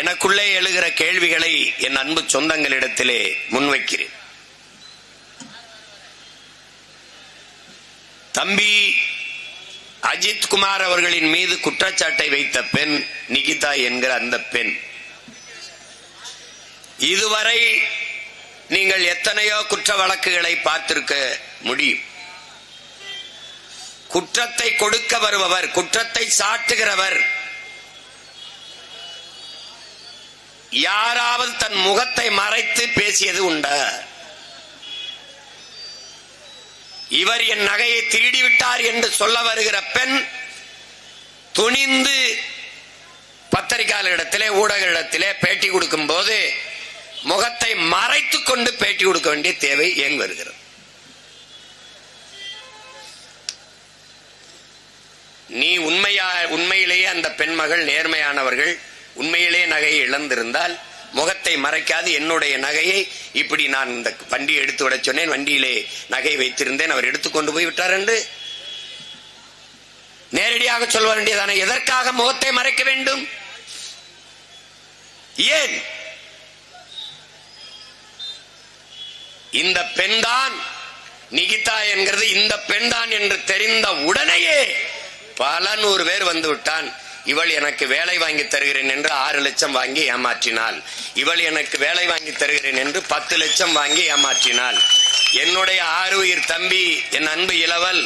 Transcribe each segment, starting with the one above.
எனக்குள்ளே எழுகிற கேள்விகளை என் அன்பு சொந்தங்களிடத்திலே முன்வைக்கிறேன். தம்பி அஜித் குமார் அவர்களின் மீது குற்றச்சாட்டை வைத்த பெண் நிகிதா என்கிற அந்த பெண். இதுவரை நீங்கள் எத்தனையோ குற்ற வழக்குகளை பார்த்திருக்க முடியும். குற்றத்தை கொடுக்க வருபவர் குற்றத்தை சாட்டுகிறவர் யாராவது தன் முகத்தை மறைத்து பேசியது உண்டா. இவர் என் நகையை திருடிவிட்டார் என்று சொல்ல வருகிற பெண் துணிந்து பத்திரிகையாளரிடத்திலே ஊடகரிடத்திலே பேட்டி கொடுக்கும் போது முகத்தை மறைத்து கொண்டு பேட்டி கொடுக்க வேண்டிய தேவை ஏன் வருகிறது? நீ உண்மையா உண்மையிலேயே அந்த பெண்மகள் நேர்மையானவர்கள் உண்மையிலே நகையை இழந்திருந்தால் முகத்தை மறைக்காது என்னுடைய நகையை இப்படி நான் இந்த வண்டியை எடுத்து விட சொன்னேன். வண்டியிலே நகை வைத்திருந்தேன். அவர் எடுத்துக்கொண்டு போய் விட்டார் என்று நேரடியாக சொல்ல வேண்டியதான? எதற்காக முகத்தை மறைக்க வேண்டும்? ஏன்? இந்த பெண்தான் நிகிதா என்கிறது. இந்த பெண்தான் என்று தெரிந்த உடனேயே பல நூறு பேர் வந்து விட்டான். இவள் எனக்கு வேலை வாங்கி தருகிறேன் என்று ஆறு லட்சம் வாங்கி ஏமாற்றினாள். இவள் எனக்கு வேலை வாங்கி தருகிறேன் என்று பத்து லட்சம் வாங்கி ஏமாற்றினாள். என்னுடைய ஆறு உயிர் தம்பி என் அன்பு இளவல்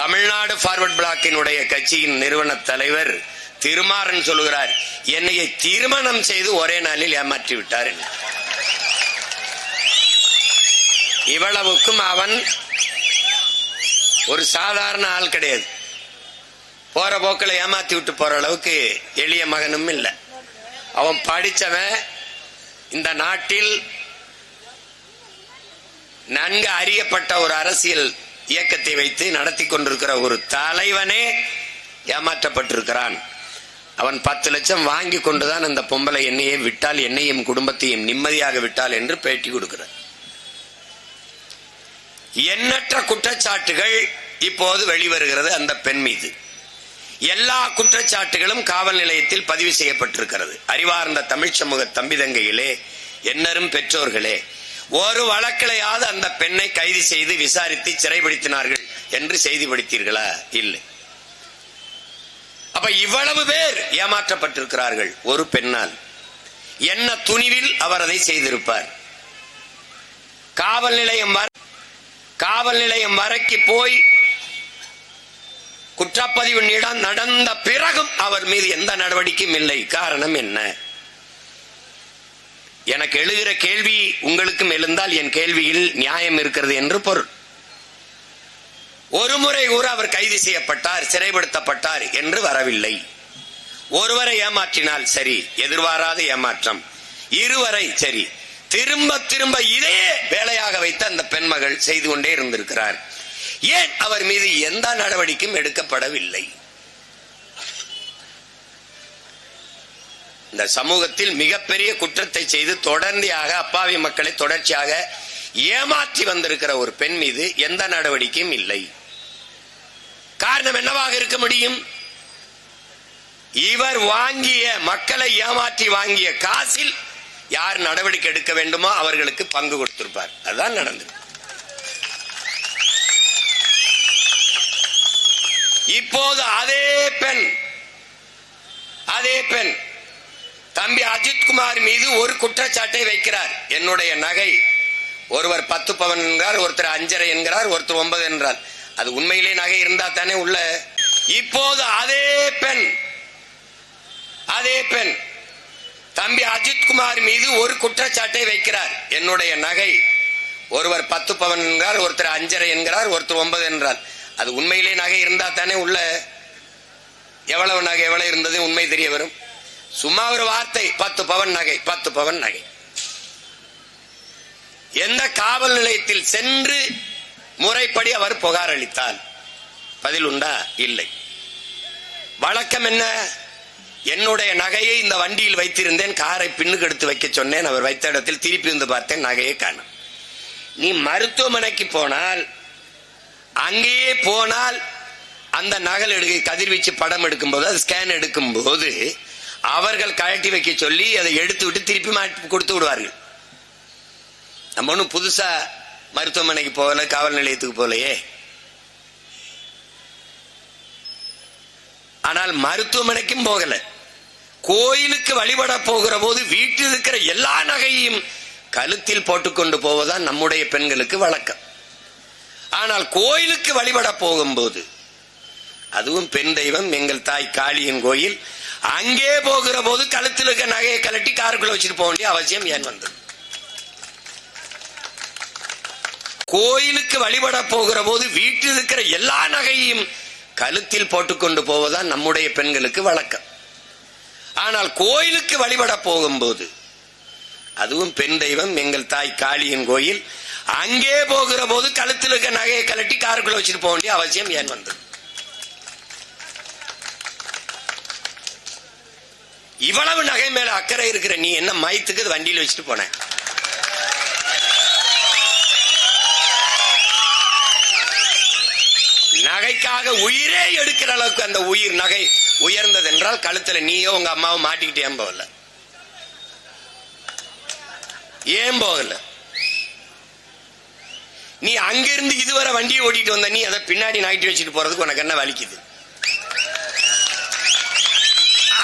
தமிழ்நாடு ஃபார்வர்ட் பிளாக்கினுடைய கட்சியின் நிறுவன தலைவர் திருமாறன் சொல்லுகிறார் என்னையை திருமணம் செய்து ஒரே நாளில் ஏமாற்றி விட்டார் இவ்வளவுக்கும் அவன் ஒரு சாதாரண ஆள் கிடையாது. போற போக்கில் ஏமாத்தி விட்டு போற அளவுக்கு எளிய மகனும் இல்லை. அவன் படித்தவன் இந்த நாட்டில் நன்கு அறியப்பட்ட ஒரு அரசியல் இயக்கத்தை வைத்து நடத்தி கொண்டிருக்கிற ஒரு தலைவனே ஏமாற்றப்பட்டிருக்கிறான். அவன் பத்து லட்சம் வாங்கி கொண்டுதான் அந்த பொம்பளை என்னையே விட்டால் என்னையும் குடும்பத்தையும் நிம்மதியாக விட்டால் என்று பேட்டி கொடுக்கிறார். எண்ணற்ற குற்றச்சாட்டுகள் இப்போது வெளிவருகிறது அந்த பெண் மீது. எல்லா குற்றச்சாட்டுகளும் காவல் நிலையத்தில் பதிவு செய்யப்பட்டிருக்கிறது. அறிவார்ந்த தமிழ் சமூக தம்பிதங்கையிலே என்னரும் பெற்றோர்களே ஒரு வழக்கிலையாவது அந்த பெண்ணை கைது செய்து விசாரித்து சிறைப்படுத்தினார்கள் என்று செய்தி படித்தீர்களா இல்லை. அப்ப இவ்வளவு பேர் ஏமாற்றப்பட்டிருக்கிறார்கள் ஒரு பெண்ணால். என்ன துணிவில் அவர் அதை செய்திருப்பார்? காவல் நிலையம் காவல் நிலையம் வரைக்கு போய் குற்றப்பதிவு நிடம் நடந்த பிறகும் அவர் மீது எந்த நடவடிக்கையும் இல்லை. காரணம் என்ன? எனக்கு எழுகிற கேள்வி உங்களுக்கும் எழுந்தால் என் கேள்வியில் நியாயம் இருக்கிறது என்று பொருள். ஒரு முறை கூட அவர் கைது செய்யப்பட்டார் சிறைப்படுத்தப்பட்டார் என்று வரவில்லை. ஒருவரை ஏமாற்றினால் சரி எதிர்பாராத ஏமாற்றம். இருவரை சரி திரும்ப திரும்ப இதே வேலையாக வைத்து அந்த பெண்மகள் செய்து கொண்டே இருந்திருக்கிறார். ஏன் அவர் மீது எந்த நடவடிக்கையும் எடுக்கப்படவில்லை? இந்த சமூகத்தில் மிகப்பெரிய குற்றத்தை செய்து தொடர்ந்தியாக அப்பாவி மக்களை தொடர்ச்சியாக ஏமாற்றி வந்திருக்கிற ஒரு பெண் மீது எந்த நடவடிக்கையும் இல்லை. காரணம் என்னவாக இருக்க முடியும்? இவர் வாங்கிய மக்களை ஏமாற்றி வாங்கிய காசில் யார் நடவடிக்கை எடுக்க வேண்டுமோ அவர்களுக்கு பங்கு கொடுத்திருப்பார். அதுதான் நடந்தது. இப்போது அதே பெண் அதே பெண் தம்பி அஜித் குமார் மீது ஒரு குற்றச்சாட்டை வைக்கிறார். என்னுடைய நகை ஒருவர் பத்து பவன் என்கிறார் ஒருத்தர் அஞ்சரை என்கிறார் ஒருத்தர் ஒன்பது என்றார். அது உண்மையிலே நகை இருந்தா தானே உள்ள. இப்போது அதே பெண் அதே பெண் தம்பி அஜித் குமார் மீது ஒரு குற்றச்சாட்டை வைக்கிறார். என்னுடைய நகை ஒருவர் பத்து பவன் என்கிறார் ஒருத்தர் அஞ்சரை என்கிறார் ஒருத்தர் ஒன்பது என்றார். அது உண்மையிலே நகை இருந்தா தானே உள்ள எவ்வளவு நகை எவ்வளவு இருந்தது உண்மை தெரிய வரும். சும்மா ஒரு வார்த்தை பத்து பவன் நகை பத்து பவன் நகை. எந்த காவல் நிலையத்தில் சென்று முறைப்படி அவர் புகார் அளித்தார் பதில் உண்டா? இல்லை. வழக்கம் என்ன? என்னுடைய நகையை இந்த வண்டியில் வைத்திருந்தேன் காரை பின்னுக்கு எடுத்து வைக்க சொன்னேன் அவர் வைத்த இடத்தில் திருப்பி வந்து பார்த்தேன் நகையை காணும். நீ மருத்துவமனைக்கு போனால் அங்கேயே போனால் அந்த நகல் எடுக்க கதிர்வீச்சு படம் எடுக்கும்போது அது ஸ்கேன் எடுக்கும்போது அவர்கள் கழட்டி வைக்க சொல்லி அதை எடுத்து விட்டு திருப்பி மாட்டி கொடுத்து விடுவார்கள். நம்ம ஒன்றும் புதுசா மருத்துவமனைக்கு போகல காவல் நிலையத்துக்கு போகலையே. ஆனால் மருத்துவமனைக்கும் போகல. கோயிலுக்கு வழிபட போகிற போது வீட்டில் இருக்கிற எல்லா நகையையும் கழுத்தில் போட்டுக்கொண்டு போவதுதான் நம்முடைய பெண்களுக்கு வழக்கம். ஆனால் கோயிலுக்கு வழிபட போகும்போது அதுவும் பெண் தெய்வம் எங்கள் தாய் காளியின் கோயில் அங்கே போகிற போது கழுத்தில் இருக்க நகையை கலட்டி காருக்குள்ள வச்சுட்டு போக வேண்டிய அவசியம் ஏன் வந்தது? கோயிலுக்கு வழிபட போகிற போது வீட்டில் இருக்கிற எல்லா நகையையும் கழுத்தில் போட்டுக்கொண்டு போவதுதான் நம்முடைய பெண்களுக்கு வழக்கம். ஆனால் கோயிலுக்கு வழிபட போகும்போது அதுவும் பெண் தெய்வம் எங்கள் தாய் காளியின் கோயில் அங்கே போகிற போது கழுத்தில் இருக்க நகையை கலட்டி காருக்குள்ள வச்சுட்டு போக வேண்டிய அவசியம் ஏன் வந்தது? இவ்வளவு நகை மேல அக்கறை இருக்கிற நீ என்ன மயத்துக்கு அது வண்டியில் வச்சுட்டு போன? நகைக்காக உயிரே எடுக்கிற அளவுக்கு அந்த உயிர் நகை உயர்ந்தது என்றால் கழுத்துல நீயோ உங்க அம்மாவும் மாட்டிக்கிட்டே போகல? ஏன் போகல? நீ அங்கிருந்து இதுவரை வண்டியை ஓட்டிட்டு வந்த நீ அதை பின்னாடி நாய்ட்டு வச்சுட்டு போறதுக்கு உனக்கு என்ன வலிக்குது?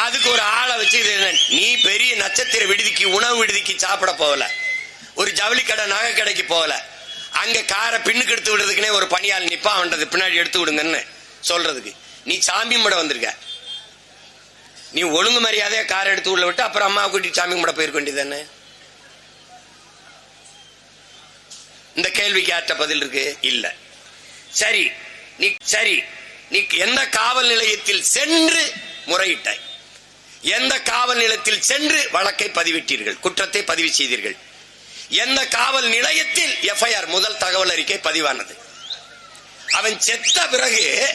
அதுக்கு ஒரு ஆளை வச்சு இது நீ பெரிய நட்சத்திர விடுதிக்கு உணவு விடுதிக்கு சாப்பிட போகல. ஒரு ஜவுளி கடை நகை கடைக்கு போகல. அங்க காரை பின்னுக்கு எடுத்து விடுறதுக்குனே ஒரு பணியால் நிப்பா அவன்றது பின்னாடி எடுத்து விடுங்கன்னு சொல்றதுக்கு. நீ சாமி கும்பிட வந்திருக்க. நீ ஒழுங்கு மரியாதையா காரை எடுத்து உள்ள விட்டு அப்புறம் அம்மா கூட்டிட்டு சாமி கும்பிட போயிருக்க வேண்டியதானே இந்த கேள்விக்கு யார்ட்ட பதில் இருக்கு? இல்ல. சரி நீ சரி நீ எந்த காவல் நிலையத்தில் சென்று முறையிட்டாய்? எந்த காவல் நிலையத்தில் சென்று வழக்கை பதிவிட்டீர்கள்? குற்றத்தை பதிவு செய்தீர்கள். எந்த காவல் நிலையத்தில் எஃப்ஐஆர் முதல் தகவல் அறிக்கை பதிவானது? அவன் செத்த பிறகு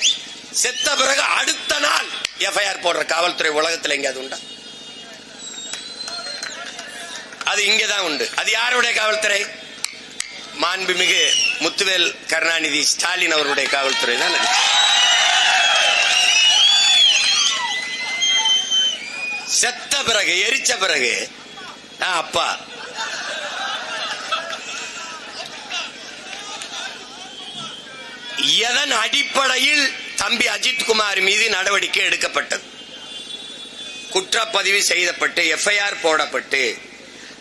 செத்த பிறகு அடுத்த நாள் எஃப்ஐஆர் போடுற காவல்துறை உலகத்தில் எங்கேயாவது உண்டா? அது இங்கதான் உண்டு. அது யாருடைய காவல்துறை? மாண்புமிகு முத்துவேல் கருணாநிதி ஸ்டாலின் அவருடைய காவல்துறை தான் செத்த பிறகு எரிச்ச பிறகு ஆ, அப்பா. எதன் அடிப்படையில் தம்பி அஜித் குமார் மீது நடவடிக்கை எடுக்கப்பட்டது? குற்றப்பதிவு செய்யப்பட்டு எஃப்ஐஆர் போடப்பட்டு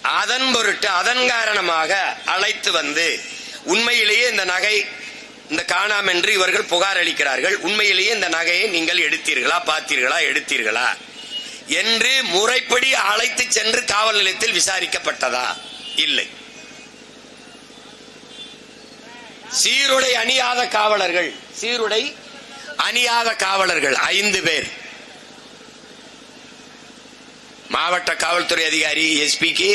அதன் பொருட்டு அதன் காரணமாக அழைத்து வந்து உண்மையிலேயே இந்த நகை இந்த காணாம் என்று இவர்கள் புகார் அளிக்கிறார்கள். உண்மையிலேயே இந்த நகையை நீங்கள் எடுத்தீர்களா பார்த்தீர்களா எடுத்தீர்களா என்று முறைப்படி அழைத்து சென்று காவல் நிலையத்தில் விசாரிக்கப்பட்டதா? இல்லை. சீருடை அணியாத காவலர்கள் சீருடை அணியாத காவலர்கள் ஐந்து பேர். மாவட்ட காவல்துறை அதிகாரி எஸ்பிக்கு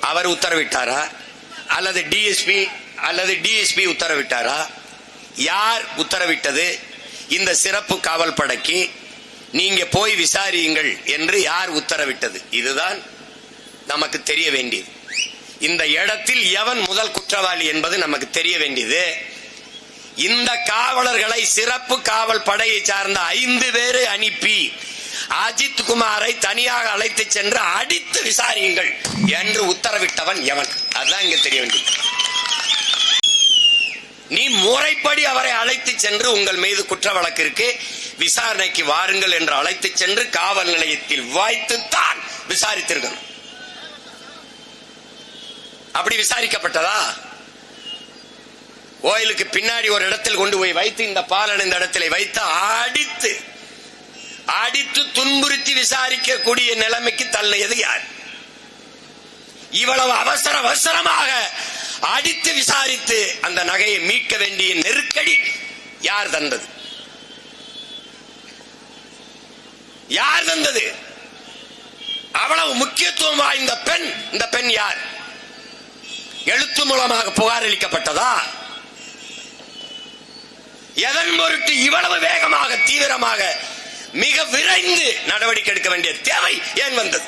அவர் உத்தரவிட்டாரா? அல்லது டிஎஸ்பி அல்லது டிஎஸ்பி உத்தரவிட்டாரா? யார் உத்தரவிட்டது? இந்த சிறப்பு காவல் படைக்கு நீங்க போய் விசாரியுங்கள் என்று யார் உத்தரவிட்டது? இதுதான் நமக்கு தெரிய வேண்டியது. இந்த இடத்தில் எவன் முதல் குற்றவாளி என்பது நமக்கு தெரிய வேண்டியது. இந்த காவலர்களை சிறப்பு காவல் படையை சார்ந்த ஐந்து பேரை அனுப்பி அஜித் குமாரை தனியாக அழைத்து சென்று அடித்து விசாரியுங்கள் என்று உத்தரவிட்டவன் எவன்? அதுதான் இங்க தெரிய வேண்டியது. நீ முறைப்படி அவரை அழைத்து சென்று உங்கள் மீது குற்ற வழக்கிற்கு விசாரணைக்கு வாருங்கள் என்று அழைத்து சென்று காவல் நிலையத்தில் வைத்துத்தான் விசாரித்திருக்கணும் அப்படி விசாரிக்கப்பட்டதா? கோயிலுக்கு பின்னாடி ஒரு இடத்தில் கொண்டு போய் வைத்து இந்த பாலன் இந்த இடத்திலே வைத்து அடித்து அடித்து துன்புறுத்தி விசாரிக்கக்கூடிய நிலைமைக்கு தள்ளியது யார்? இவ்வளவு அவசர அவசரமாக அடித்து விசாரித்து அந்த நகையை மீட்க வேண்டிய நெருக்கடி யார் தந்தது? யார் தந்தது? அவ்வளவு முக்கியத்துவம் வாய்ந்த பெண் இந்த பெண் யார்? எழுத்து மூலமாக புகார் அளிக்கப்பட்டதா? எதன் பொருட்டு இவ்வளவு வேகமாக தீவிரமாக மிக விரைந்து நடவடிக்கை எடுக்க வேண்டிய தேவை ஏன் வந்தது?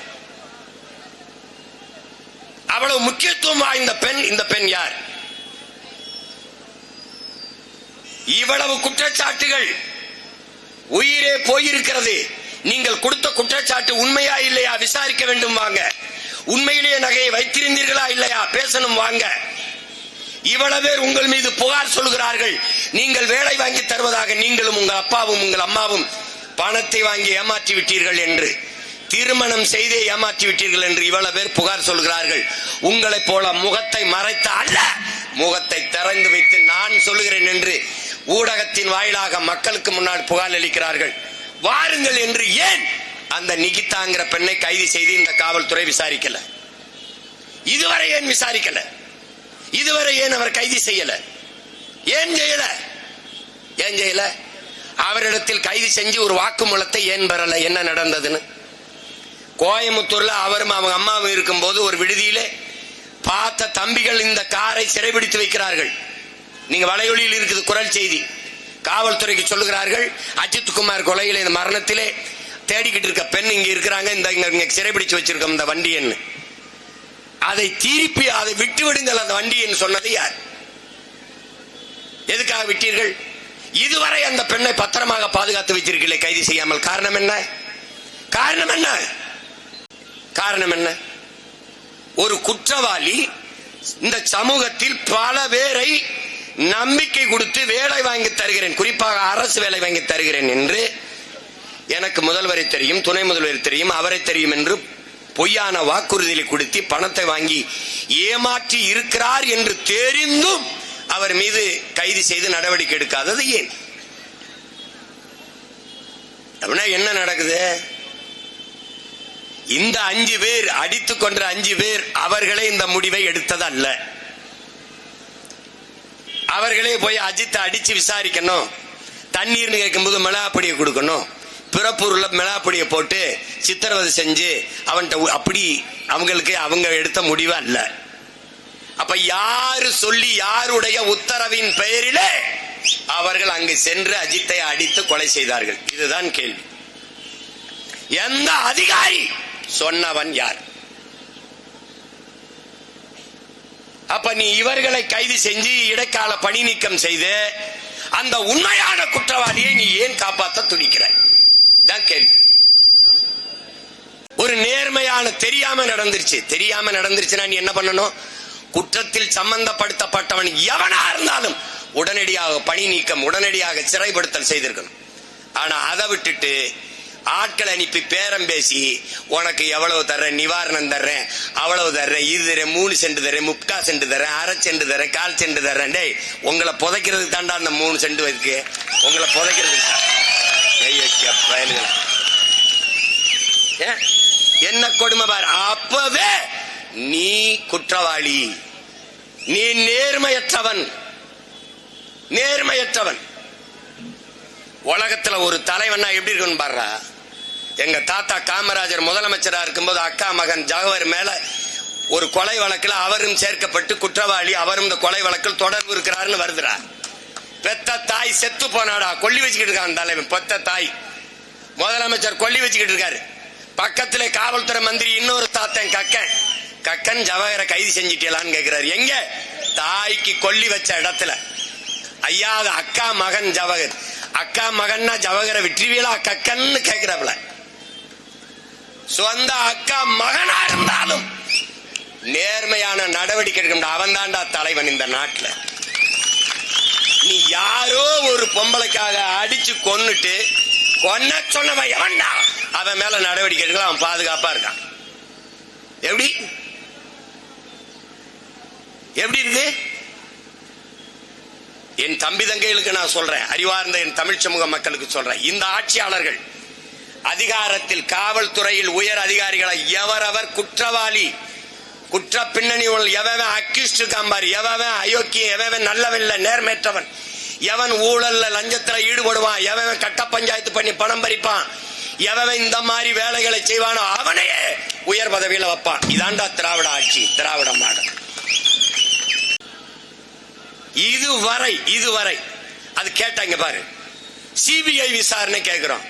அவ்வளவு முக்கியத்துவம் வாய்ந்த பெண் இந்த பெண் யார்? இவ்வளவு குற்றச்சாட்டுகள் உயிரே போயிருக்கிறது. நீங்கள் கொடுத்த குற்றச்சாட்டு உண்மையா இல்லையா? விசாரிக்க வேண்டும் வாங்க. உண்மையிலேயே நகையை வைத்திருந்தீர்களா இல்லையா? பேசணும் வாங்க. இவ்வளவு பேர் உங்கள் மீது புகார் சொல்கிறார்கள் நீங்கள் வேலை வாங்கி தருவதாக நீங்களும் உங்கள் அப்பாவும் உங்கள் அம்மாவும் பணத்தை வாங்கி ஏமாற்றி விட்டீர்கள் என்று திருமணம் செய்தே ஏமாற்றி விட்டீர்கள் என்று இவ்வளவு பேர் புகார் சொல்கிறார்கள். உங்களைப் போல முகத்தை மறைத்த அல்ல. முகத்தை திறந்து வைத்து நான் சொல்லுகிறேன் என்று ஊடகத்தின் வாயிலாக மக்களுக்கு முன்னால் புகார் அளிக்கிறார்கள். வாருங்கள் என்று ஏன் அந்த நிகிதாங்கிற பெண்ணை கைது செய்து இந்த காவல்துறை விசாரிக்கல? இதுவரை ஏன் விசாரிக்கல? இதுவரை ஏன் அவர் கைது செய்யல? ஏன் செய்யல? ஏன் செய்யல? அவரிடத்தில் கைது செஞ்சு ஒரு வாக்குமூலத்தை ஏன் பெறல? என்ன நடந்ததுன்னு? கோயம்புத்தூர்ல அவரும் அவங்க அம்மாவும் இருக்கும்போது ஒரு விடுதியிலே பார்த்த தம்பிகள் இந்த காரை சிறைபிடித்து வைக்கிறார்கள். நீங்க வலையொலியில் இருக்குது குரல் செய்தி. காவல்துறைக்கு சொல்லுகிறார்கள் அஜித் குமார் கொலையில இந்த மரணத்திலே தேடிக்கிட்டு இருக்க பெண் இங்க இருக்கிறாங்க இந்த இங்க சிறைபிடிச்சு வச்சிருக்கோம் இந்த வண்டி என்ன அதை திருப்பி அதை விட்டு விடுங்கள் அந்த வண்டி என்று சொன்னது யார்? எதுக்காக விட்டீர்கள்? இதுவரை அந்த பெண்ணை பத்திரமாக பாதுகாத்து வைத்திருக்கீங்களே கைது செய்யாமல். காரணம் என்ன? காரணம் என்ன? காரணம் என்ன? ஒரு குற்றவாளி இந்த சமூகத்தில் பல பேரை நம்பிக்கை கொடுத்து வேலை வாங்கி தருகிறேன். குறிப்பாக அரசு வேலை வாங்கி தருகிறேன் என்று எனக்கு முதல்வரை தெரியும் துணை முதல்வரை தெரியும் அவரை தெரியும் என்று பொய்யான வாக்குறுதிகளை கொடுத்து பணத்தை வாங்கி ஏமாற்றி இருக்கிறார் என்று தெரிந்தும் அவர் மீது கைது செய்து நடவடிக்கை எடுக்காதது ஏன்? அப்படின்னா என்ன நடக்குது? இந்த அஞ்சு பேர் அடித்துக் கொன்ற அஞ்சு பேர் அவர்களே இந்த முடிவை எடுத்தது அல்ல அவர்களே போய் அஜித்தை அடிச்சு விசாரிக்கணும். தண்ணீர்னு கேட்கும்போது மிளகாப்பொடியை கொடுக்கணும். பிறப்பூர்ல மிளகாப்பொடியை போட்டு சித்திரவதை செஞ்சு அவன்கிட்ட அப்படி அவங்களுக்கு அவங்க எடுத்த முடிவு அல்ல. அப்ப யாரு சொல்லி யாருடைய உத்தரவின் பெயரிலே அவர்கள் அங்கு சென்று அஜித்தை அடித்து கொலை செய்தார்கள்? இதுதான் கேள்வி. எந்த அதிகாரி சொன்னவன் யார்? அப்ப நீ இவர்களை கைது செஞ்சு இடைக்கால பணி நீக்கம் செய்து அந்த உண்மையான குற்றவாளியை நீ ஏன் காப்பாத்த துடிக்கிறாய்? தான் கேள்வி. ஒரு நேர்மையான தெரியாம நடந்துருச்சு. தெரியாம நடந்துருச்சுன்னா நீ என்ன பண்ணணும்? குற்றத்தில் சம்பந்தப்படுத்தப்பட்டவன் எவனா இருந்தாலும் உடனடியாக பணி நீக்கம் உடனடியாக சிறைப்படுத்தல் செய்திருக்கணும். ஆனா அதை விட்டுட்டு ஆட்கள் அனுப்பி பேரம் பேசி உனக்கு எவ்வளவு தர்றேன் நிவாரணம் தர்றேன் அவ்வளவு தர்றேன் இது தரேன் மூணு சென்ட் தரேன் முக்கா சென்ட் தரேன் அரை சென்ட் தரேன் கால் சென்ட் தர்றேன். டேய் உங்களை புதைக்கிறதுக்கு தாண்டா அந்த மூணு சென்ட் இருக்கு. உங்களை புதைக்கிறதுக்கு என்ன கொடுமை பாரு அப்பவே நீ குற்றவாளி. நீ நேர்மையற்றவன். நேர்மையற்றவன். உலகத்துல ஒரு தலைவனா எப்படி இருக்குன்னு பாடுறா எங்க தாத்தா காமராஜர் முதலமைச்சரா இருக்கும்போது அக்கா மகன் ஜவஹர் மேல ஒரு கொலை வழக்கில் அவரும் சேர்க்கப்பட்டு குற்றவாளி அவரும் இந்த கொலை வழக்கில் தொடர்பு இருக்கிறாருன்னு வருதுடா. பெத்த தாய் செத்து போனாடா. கொல்லி வச்சுக்கிட்டு இருக்கான் தலைவன். பெத்த தாய். முதலமைச்சர் கொல்லி வச்சுக்கிட்டு இருக்காரு. பக்கத்திலே காவல்துறை மந்திரி இன்னொரு தாத்தன் கக்கன். கக்கன் ஜவஹரை கைது செஞ்சிட்டீங்களான்னு கேக்குறாரு. எங்க? தாய்க்கு கொல்லி வச்ச இடத்துல. ஐயா அது அக்கா மகன் ஜவஹர். அக்கா மகன்னா ஜவஹரை விட்டுருவீங்களா கக்கன்னு கேக்குறாப்ல சொந்த அக்கா மகனா இருந்தாலும் நேர்மையான நடவடிக்கை எடுக்க அவன் தாண்டா தலைவன் இந்த நாட்டுல. நீ யாரோ ஒரு பொம்பளைக்காக அடிச்சு கொன்னுட்டு கொன்ன சொன்னவன் எவன்டா? அவன் மேல நடவடிக்கை எடுக்கலாம் அவன் பாதுகாப்பா இருக்கான். எப்படி? எப்படி இருக்கு? என் தம்பி தங்கைகளுக்கு நான் சொல்றேன். அறிவார்ந்த என் தமிழ் சமூக மக்களுக்கு சொல்றேன். இந்த ஆட்சியாளர்கள் அதிகாரத்தில் காவல்துறையில் உயர் அதிகாரிகளை எவரவர் குற்றவாளி குற்ற பின்னணி உள்ள எவன் அக்யூஸ்ட் காம்பார் எவன் அயோக்கிய எவன் நல்லவன் இல்ல நேர்மையற்றவன். எவன் ஊழல்ல லஞ்சத்துல ஈடுபடுவான். எவன் கட்ட பஞ்சாயத்து பண்ணி பணம் பறிப்பான். எவன் இந்த மாதிரி வேலைகளை செய்வானோ அவனையே உயர் பதவியில வைப்பான். இதாண்டா திராவிட ஆட்சி திராவிட மாடல். இதுவரை இதுவரை. அது கேட்டாங்க பாரு. சிபிஐ விசாரணை கேட்கிறோம்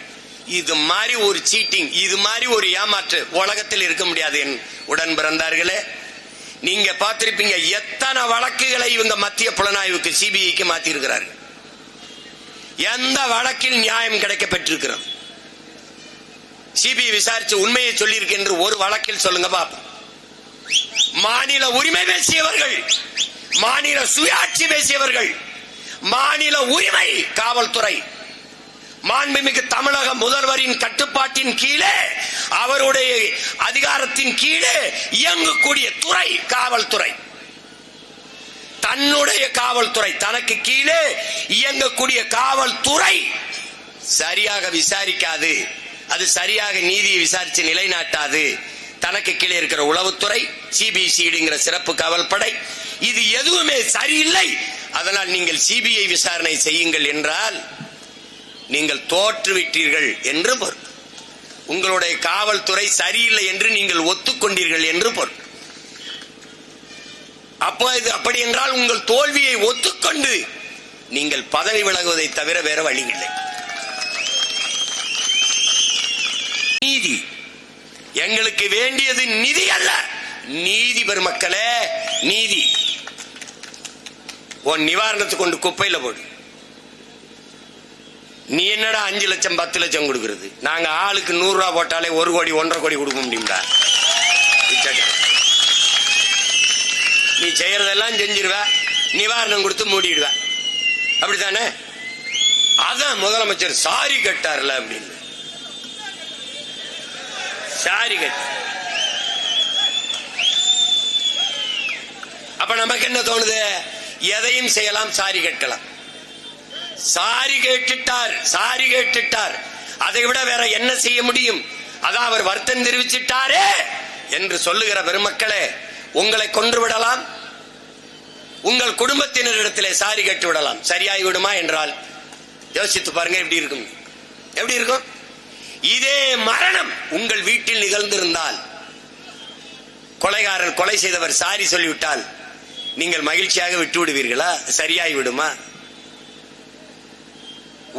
இது மாதிரி ஒரு சீட்டிங் இது மாதிரி ஒரு ஏமாற்று உலகத்தில் இருக்க முடியாது என் உடன் பிறந்தார்களே. நீங்க பார்த்திருப்பீங்க எத்தனை வழக்குகளை இவங்க மத்திய புலனாய்வுக்கு சிபிஐக்கு மாத்தி இருக்கிறார்கள் எந்த வழக்கில் நியாயம் கிடைக்க பெற்றிருக்கிறது சிபிஐ விசாரிச்சு உண்மையை சொல்லியிருக்கு என்று ஒரு வழக்கில் சொல்லுங்க பாப்போம். மாநில உரிமை பேசியவர்கள் மாநில சுயாட்சி பேசியவர்கள் மாநில உரிமை காவல்துறை. மாண்புமிகு தமிழக முதல்வரின் கட்டுப்பாட்டின் கீழே அவருடைய அதிகாரத்தின் கீழே இயங்கக்கூடிய துறை காவல்துறை. தன்னுடைய காவல்துறை தனக்கு கீழே இயங்கக்கூடிய காவல்துறை சரியாக விசாரிக்காது. அது சரியாக நீதியை விசாரிச்சு நிலைநாட்டாது. தனக்கு கீழே இருக்கிற உளவுத்துறை சிபிசிடிங்கிற சிறப்பு காவல்படை இது எதுவுமே சரியில்லை. அதனால் நீங்கள் சிபிஐ விசாரணை செய்யுங்கள் என்றால் நீங்கள் தோற்றுவிட்டீர்கள் என்று பொருள். உங்களுடைய காவல்துறை சரியில்லை என்று நீங்கள் ஒத்துக்கொண்டீர்கள் என்று பொருள். அப்போ இது அப்படி என்றால் உங்கள் தோல்வியை ஒத்துக்கொண்டு நீங்கள் பதவி விலகுவதை தவிர வேற வழி இல்லை நீதி. எங்களுக்கு வேண்டியது நிதி அல்ல. நீதி பெருமக்களே நீதி. உன் நிவாரணத்தை கொண்டு குப்பையில போடு. நீ என்னடா அஞ்சு லட்சம் பத்து லட்சம் கொடுக்கறது? நாங்க ஆளுக்கு நூறு ரூபா போட்டாலே ஒரு கோடி ஒன்றரை கோடி கொடுக்க முடியும்டா. நீ செய்யறதெல்லாம் செஞ்சிருவ. நிவாரணம் கொடுத்து மூடிடுவ. அப்படித்தானே? அதான் முதலமைச்சர் சாரி கட்டார்ல அப்படின்னு. சாரி கட்ட அப்ப நமக்கு என்ன தோணுது? எதையும் செய்யலாம் சாரி கேட்கலாம். சாரி கேட்டுட்டார் சாரி கேட்டுட்டார். அதை விட வேற என்ன செய்ய முடியும்? அதான் அவர் வருத்தம் தெரிவிச்சிட்டாரே என்று சொல்லுகிற பெருமக்களே உங்களை கொன்று விடலாம். உங்கள் குடும்பத்தினரிடத்திலே சாரி கேட்டு விடலாம். சரியாகி விடுமா என்றால் யோசித்து பாருங்க எப்படி இருக்கும்? எப்படி இருக்கும்? இதே மரணம் உங்கள் வீட்டில் நிகழ்ந்திருந்தால் கொலைகாரன் கொலை செய்தவர் சாரி சொல்லிவிட்டால் நீங்கள் மகிழ்ச்சியாக விட்டு விடுவீர்களா சரியாகி விடுமா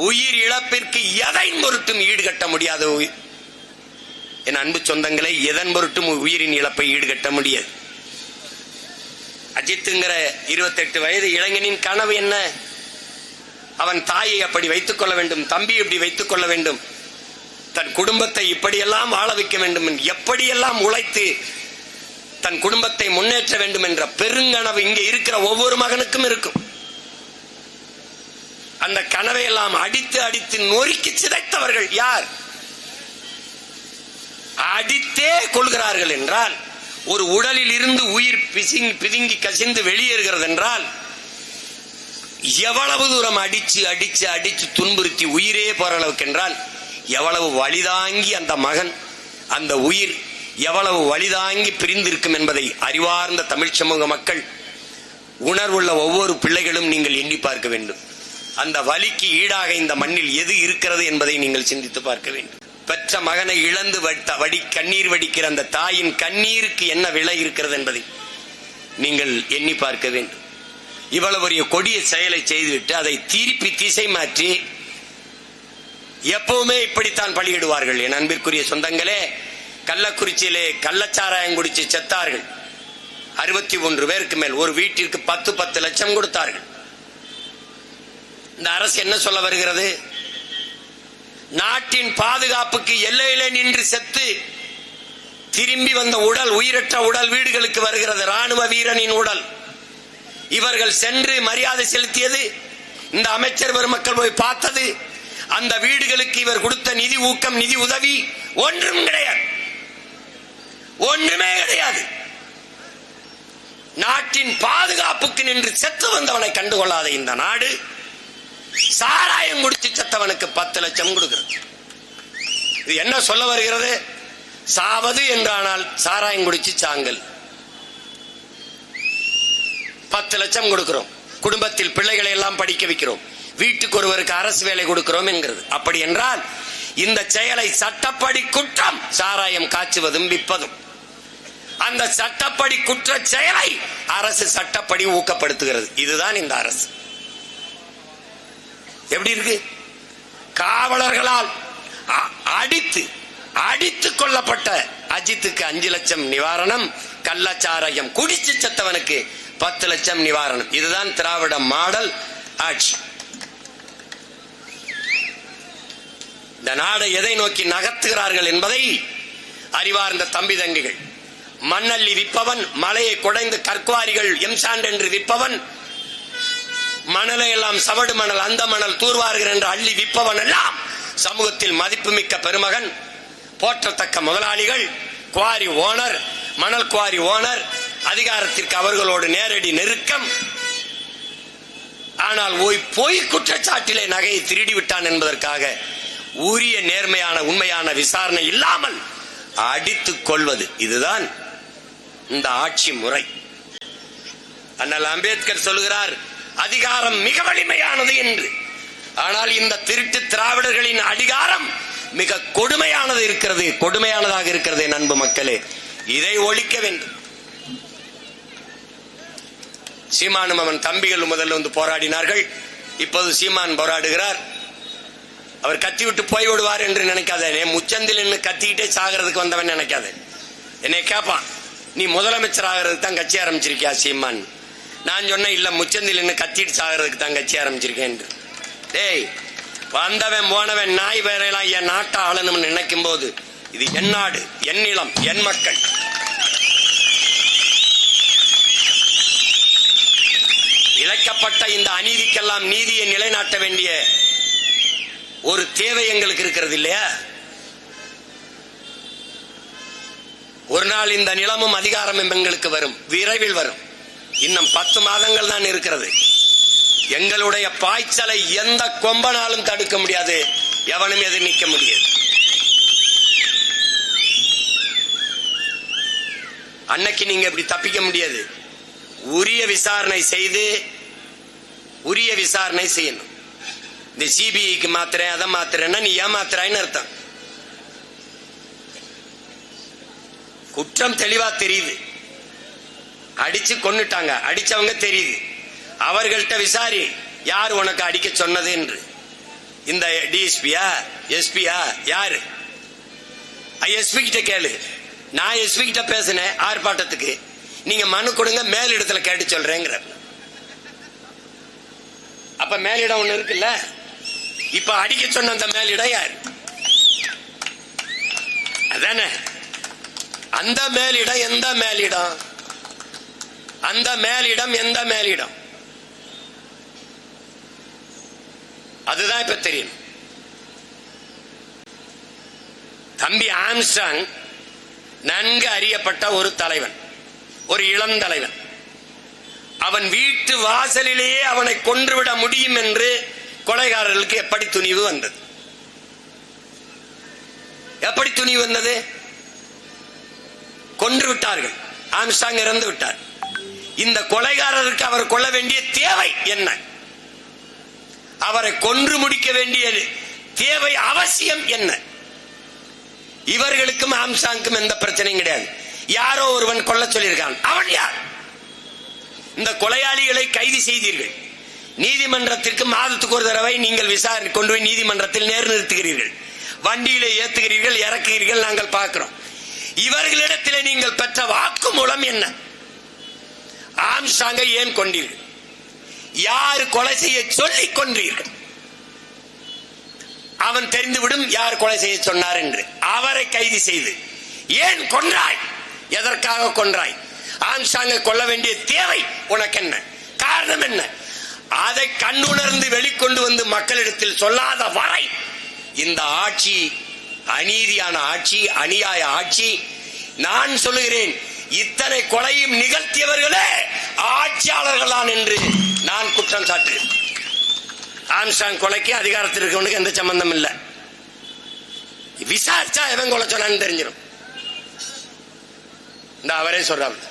உயிர் இழப்பிற்கு எதை பொருட்டும் ஈடுகட்ட முடியாத என் அன்பு சொந்தங்களை எதன் பொருட்டும் உயிரின் இழப்பை ஈடுகட்ட முடியாது. அஜித்துங்கிற இருபத்தெட்டு வயது இளைஞனின் கனவு என்ன? அவன் தாயை அப்படி வைத்துக் கொள்ள வேண்டும் தம்பி இப்படி வைத்துக் கொள்ள வேண்டும் தன் குடும்பத்தை இப்படியெல்லாம் வாழ வைக்க வேண்டும் என்று எப்படியெல்லாம் உழைத்து தன் குடும்பத்தை முன்னேற்ற வேண்டும் என்ற பெருங்கனவு இங்கே இருக்கிற ஒவ்வொரு மகனுக்கும் இருக்கும். அந்த கனவை எல்லாம் அடித்து அடித்து நொறுக்கி சிதைத்தவர்கள் யார்? அடித்தே கொள்கிறார்கள் என்றால் ஒரு உடலில் இருந்து உயிர் பிசிங் பிதுங்கி கசிந்து வெளியேறுகிறது என்றால் எவ்வளவு தூரம் அடிச்சு அடிச்சு அடிச்சு துன்புறுத்தி உயிரே போற அளவுக்கு என்றால் எவ்வளவு வழிதாங்கி அந்த மகன் அந்த உயிர் எவ்வளவு வலிதாங்கி பிரிந்திருக்கும் என்பதை அறிவார்ந்த தமிழ் சமூக மக்கள் உணர்வுள்ள ஒவ்வொரு பிள்ளைகளும் நீங்கள் எண்ணி பார்க்க வேண்டும். அந்த வலிக்கு ஈடாக இந்த மண்ணில் எது இருக்கிறது என்பதை நீங்கள் சிந்தித்து பார்க்க வேண்டும். பெற்ற மகனை இழந்து வடித்த வடி கண்ணீர் வடிக்கிற அந்த தாயின் கண்ணீருக்கு என்ன விலை இருக்கிறது என்பதை நீங்கள் எண்ணி பார்க்க வேண்டும். இவ்வளவு ஒரு கொடிய செயலை செய்துவிட்டு அதை திருப்பி திசை மாற்றி எப்பவுமே இப்படித்தான் பலியிடுவார்கள். என் அன்பிற்குரிய சொந்தங்களே கள்ளக்குறிச்சியிலே கள்ளச்சாராயம் குடிச்சு செத்தார்கள். அறுபத்தி ஒன்று பேருக்கு மேல் ஒரு வீட்டிற்கு பத்து பத்து லட்சம் கொடுத்தார்கள். இந்த அரசு என்ன சொல்ல வருகிறது? நாட்டின் பாதுகாப்புக்கு எல்லையிலே நின்று செத்து திரும்பி வந்த உடல் உயிரற்ற உடல் வீடுகளுக்கு வருகிறது ராணுவ வீரனின் உடல். இவர்கள் சென்று மரியாதை செலுத்தியது இந்த அமைச்சர் பெருமக்கள் போய் பார்த்தது அந்த வீடுகளுக்கு இவர் கொடுத்த நிதி ஊக்கம் நிதி உதவி ஒன்றும் கிடையாது. ஒண்ணுமே கிடையாது. நாட்டின் பாதுகாப்புக்கு நின்று செத்து வந்தவனை கண்டுகொள்ளாத இந்த நாடு சாராயம் குடிச்சு செத்தவனுக்கு பத்து லட்சம் கொடுக்கிறது. இது என்ன சொல்ல வருகிறது? சாவது என்றானால் சாராயம் குடிச்சு சாங்கல். பத்து லட்சம் கொடுக்கிறோம். குடும்பத்தில் பிள்ளைகளை எல்லாம் படிக்க வைக்கிறோம். வீட்டுக்கு ஒருவருக்கு அரசு வேலை கொடுக்கிறோம் என்கிறது. அப்படி என்றால் இந்த செயலை சட்டப்படி குற்றம். சாராயம் காய்ச்சுவதும் விற்பதும். அந்த சட்டப்படி குற்ற செயலை அரசு சட்டப்படி ஊக்கப்படுத்துகிறது. இதுதான் இந்த அரசு. எப்படி இருக்கு? காவலர்களால் அடித்து அடித்து கொல்லப்பட்ட அஜித்துக்கு அஞ்சு லட்சம் நிவாரணம் கள்ளச்சாராயம் குடிச்சு செத்தவனுக்கு பத்து லட்சம் நிவாரணம். இதுதான் திராவிட மாடல் ஆட்சி. இந்த நாடை எதை நோக்கி நகர்த்துகிறார்கள் என்பதை அறிவார்ந்த தம்பி தங்கிகள் மண்ணள்ளி விற்பவன் மலையை குடைந்து கற்குவாரிகள் எம்சாண்ட் என்று விற்பவன். மணலை எல்லாம் சவடு மணல் அந்த மணல் தூர்வார்கள் என்று அள்ளி விற்பவன் எல்லாம் சமூகத்தில் மதிப்புமிக்க பெருமகன் போற்றத்தக்க முதலாளிகள் குவாரி ஓனர் மணல் குவாரி ஓனர் அதிகாரத்திற்கு அவர்களோடு நேரடி நெருக்கம். ஆனால் ஓய் பொய் குற்றச்சாட்டிலே நகையை திருடி விட்டான் என்பதற்காக உரிய நேர்மையான உண்மையான விசாரணை இல்லாமல் அடித்துக் கொள்வது இதுதான். இந்த ஆட்சி முறை. அண்ணல் அம்பேத்கர் சொல்கிறார் அதிகாரம் மிக வலிமையானது என்று. ஆனால் இந்த திருட்டு திராவிடர்களின் அதிகாரம் மிக கொடுமையானது இருக்கிறது கொடுமையானதாக இருக்கிறது அன்பு மக்களே. இதை ஒழிக்க வேண்டும். சீமானும் அவன் தம்பிகள் முதல்ல வந்து போராடினார்கள். இப்போது சீமான் போராடுகிறார். அவர் கத்தி விட்டு போய் விடுவார் என்று நினைக்காத. முச்சந்தில் நின்று கத்திக்கிட்டே சாகிறதுக்கு வந்தவன் நினைக்காத. என்னை கேட்பான் நீ முதலமைச்சர் ஆகிறதுக்கு தான் கட்சி ஆரம்பிச்சிருக்கியா சீமான்? நான் சொன்னேன் இல்ல முச்சந்தில் நின்று கத்திட்டு சாகிறதுக்கு தான் கட்சி ஆரம்பிச்சிருக்கேன் டேய் வந்தவன் போனவன் நாய் வேறையெல்லாம் என் நாட்டை ஆளணும்னு நினைக்கும் போது இது என் நாடு என் நிலம் என் மக்கள். இழைக்கப்பட்ட இந்த அநீதிக்கெல்லாம் நீதியை நிலைநாட்ட வேண்டிய ஒரு தேவை எங்களுக்கு இருக்கிறது இல்லையா? ஒரு நாள் இந்த நிலமும் அதிகாரமும் எங்களுக்கு வரும். விரைவில் வரும். இன்னும் பத்து மாதங்கள் தான் இருக்கிறது. எங்களுடைய பாய்ச்சலை எந்த கொம்பனாலும் தடுக்க முடியாது. எவனும் எதிர் நிற்க முடியாது. அன்னைக்கு நீங்க இப்படி தப்பிக்க முடியாது. உரிய விசாரணை செய்து உரிய விசாரணை செய்யணும். இந்த சிபிஐக்கு மாத்திரேன் அதை மாத்திரேன்னா நீ ஏமாத்துறாயின்னு அர்த்தம். குற்றம் தெளிவா தெரியுது. அடிச்சு கொன்னுட்டாங்க. அடிச்சவங்க தெரியுது. அவர்கள்ட்ட விசாரி யார் உனக்கு அடிக்க சொன்னது என்று. இந்த டிஎஸ்பியா எஸ்பியா யாரு? எஸ்பி கிட்ட கேளு. நான் எஸ்பி கிட்ட பேசினேன் ஆர்ப்பாட்டத்துக்கு. நீங்க மனு கொடுங்க மேலிடத்துல கேட்டு சொல்றேங்கிற. அப்ப மேலிடம் ஒண்ணு இருக்குல்ல? இப்ப அடிக்க சொன்ன அந்த மேலிடம் யார்? அதானே? அந்த மேலிடம் எந்த மேலிடம்? அந்த மேலிடம் எந்த மேலிடம்? அதுதான் இப்ப தெரியும். தம்பி ஆம்ஸ்டாங் நன்கு அறியப்பட்ட ஒரு தலைவன் ஒரு இளம் தலைவன். அவன் வீட்டு வாசலிலேயே அவனை கொன்றுவிட முடியும் என்று கொலைகாரர்களுக்கு எப்படி துணிவு வந்தது? எப்படி துணிவு வந்தது? கொன்று விட்டார்கள். ஆம்ஸ்டாங் இறந்து விட்டார். இந்த கொலைகாரருக்கு அவர் கொள்ள வேண்டிய தேவை என்ன? அவரை கொன்று முடிக்க வேண்டிய தேவை அவசியம் என்ன? இவர்களுக்கும் ஆம்சாங்கும் எந்த பிரச்சனையும் கிடையாது. யாரோ ஒருவன் கொல்ல சொல்லியிருக்கான். அவன் யார்? இந்த கொலையாளிகளை கைது செய்தீர்கள். நீதிமன்றத்திற்கு மாதத்துக்கு ஒரு தடவை நீங்கள் விசாரணை கொண்டு போய் நீதிமன்றத்தில் நேர் நிறுத்துகிறீர்கள் வண்டியில ஏத்துகிறீர்கள் இறக்குகிறீர்கள் நாங்கள் பார்க்கிறோம். இவர்களிடத்திலே நீங்கள் பெற்ற வாக்கு மூலம் என்ன? ஆம்சாங்கை ஏன் கொண்டீர்கள் யார் கொலை செய்ய சொல்லி கொன்றீர்கள்? அவன் தெரிந்துவிடும் யார் கொலை செய்ய சொன்னார் என்று. அவரை கைது செய்து. ஏன் கொன்றாய்? எதற்காக கொன்றாய்? ஆம்சாங்க கொல்ல வேண்டிய தேவை உனக்கு என்ன காரணம் என்ன? அதை கண்ணுணர்ந்து வெளிக்கொண்டு வந்து மக்களிடத்தில் சொல்லாத வரை இந்த ஆட்சி அநீதியான ஆட்சி அநியாய ஆட்சி. நான் சொல்லுகிறேன் இத்தனை கொலையும் நிகழ்த்தியவர்களே ஆட்சியாளர்கள் தான் என்று நான் குற்றம் சாட்டுகிறேன். ஆம்சாங் கொலைக்கு அதிகாரத்தில் இருக்கவனுக்கு எந்த சம்பந்தம் இல்லை. விசாரிச்சா எவன் கொலை சொன்னான்னு தெரிஞ்சிடும். இந்த அவரே சொல்றாங்க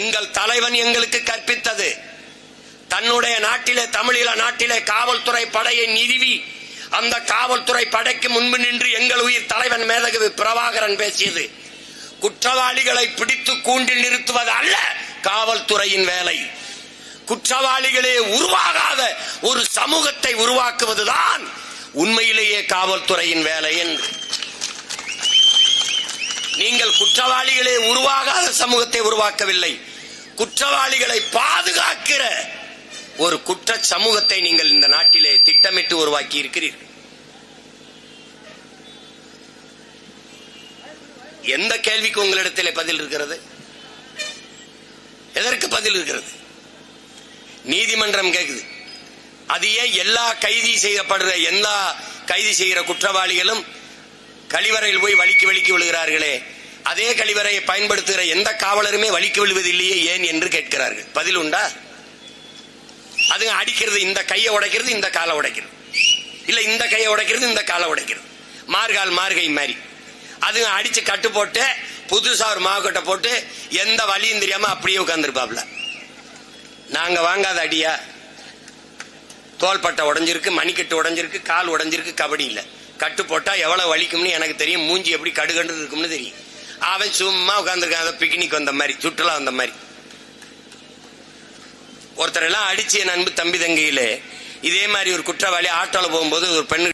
எங்கள் தலைவன் எங்களுக்கு கற்பித்தது. தன்னுடைய நாட்டிலே தமிழீழ நாட்டிலே காவல்துறை படையை நிறுவி அந்த காவல்துறை படைக்கு முன்பு நின்று எங்கள் உயிர் தலைவன் மேதகு பிரபாகரன் பேசியது. குற்றவாளிகளை பிடித்து கூண்டில் நிறுத்துவது அல்ல காவல்துறையின் வேலை. குற்றவாளிகளே உருவாகாத ஒரு சமூகத்தை உருவாக்குவதுதான் உண்மையிலேயே காவல்துறையின் வேலை என்று. நீங்கள் குற்றவாளிகளே உருவாகாத சமூகத்தை உருவாக்கவில்லை. குற்றவாளிகளை பாதுகாக்கிற ஒரு குற்ற சமூகத்தை நீங்கள் இந்த நாட்டிலே திட்டமிட்டு உருவாக்கி இருக்கிறீர்கள் எந்த கேள்விக்கு உங்களிடத்திலே பதில் இருக்கிறது? எதற்கு பதில் இருக்கிறது? நீதிமன்றம் கேக்குது. அது ஏன் எல்லா கைதி செய்யப்படுற எல்லா கைதி செய்கிற குற்றவாளிகளும் கழிவறையில் போய் வலிக்கு வலிக்கு விழுகிறார்களே? அதே கழிவறையை பயன்படுத்துகிற எந்த காவலருமே வலிக்கு விழுவதில்லையே ஏன் என்று கேட்கிறார்கள். பதில் உண்டா? அதுங்க அடிக்கிறது இந்த கையை உடைக்கிறது இந்த காலை உடைக்கிறது. இல்ல இந்த கையை உடைக்கிறது இந்த காலை உடைக்கிறது. மார்கால் மார்கை மாதிரி அதுங்க அடிச்சு கட்டு போட்டு புதுசா ஒரு மாவுக்கட்டை போட்டு எந்த வலியும் தெரியாம அப்படியே உட்காந்துருப்பாப்ல நாங்க வாங்காத அடியா? தோள்பட்டை உடஞ்சிருக்கு மணிக்கட்டு உடஞ்சிருக்கு கால் உடஞ்சிருக்கு கபடி இல்ல. கட்டு போட்டா எவ்வளவு வலிக்கும்னு எனக்கு தெரியும். மூஞ்சி எப்படி கடுகண்டு இருக்கும்னு தெரியும். அவன் சும்மா உட்காந்துருக்கான் அதை பிக்னிக் வந்த மாதிரி சுற்றுலா வந்த மாதிரி. ஒருத்தர் எல்லாம் அடிச்சு என் அன்பு தம்பி தங்கையிலே. இதே மாதிரி ஒரு குற்றவாளி ஆட்டோல போகும்போது ஒரு பெண்ணு